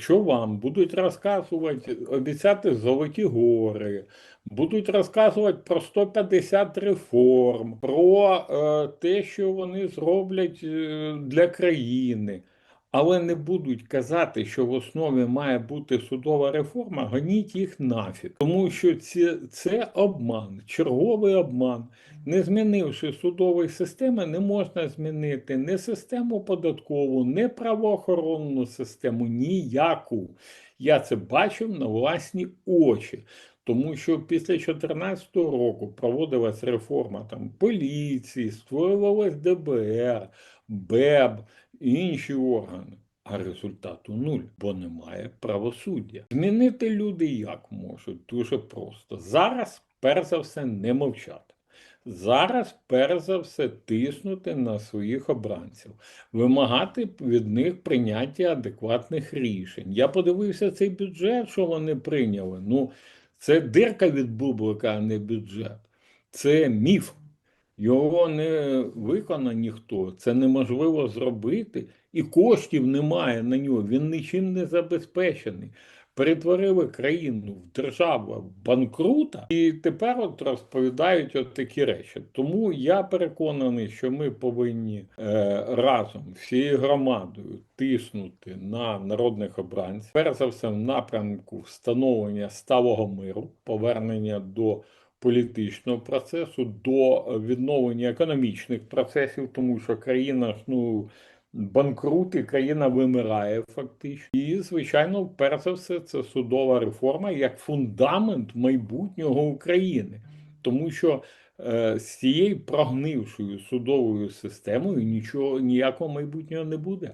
Якщо вам будуть розказувати, обіцяти золоті гори, будуть розказувати про 150 реформ, про е, те, що вони зроблять е, для країни, але не будуть казати, що в основі має бути судова реформа, гоніть їх нафіг. Тому що це, це обман, черговий обман. Не змінивши судової системи, не можна змінити ні систему податкову, ні правоохоронну систему, ніяку. Я це бачив на власні очі. Тому що після 2014 року проводилась реформа там поліції, створювалось ДБР, БЕБ інші органи. А результату нуль, бо немає правосуддя. Змінити люди як можуть? Дуже просто. Зараз, перш за все, не мовчати. Зараз, перш за все, тиснути на своїх обранців, вимагати від них прийняття адекватних рішень. Я подивився цей бюджет, що вони прийняли. Ну, це дирка від бублика, а не бюджет. Це міф. Його не виконає ніхто, це неможливо зробити, і коштів немає на нього, він нічим не забезпечений. Перетворили країну в державу банкрута, і тепер от розповідають от такі речі. Тому я переконаний, що ми повинні е, разом всією громадою тиснути на народних обранців, перш за все в напрямку встановлення сталого миру, повернення до політичного процесу, до відновлення економічних процесів, тому що країна ну. Банкрут і країна вимирає фактично. І, звичайно, перш за все, це судова реформа як фундамент майбутнього України. Тому що е, з цією прогнившою судовою системою нічого ніякого майбутнього не буде.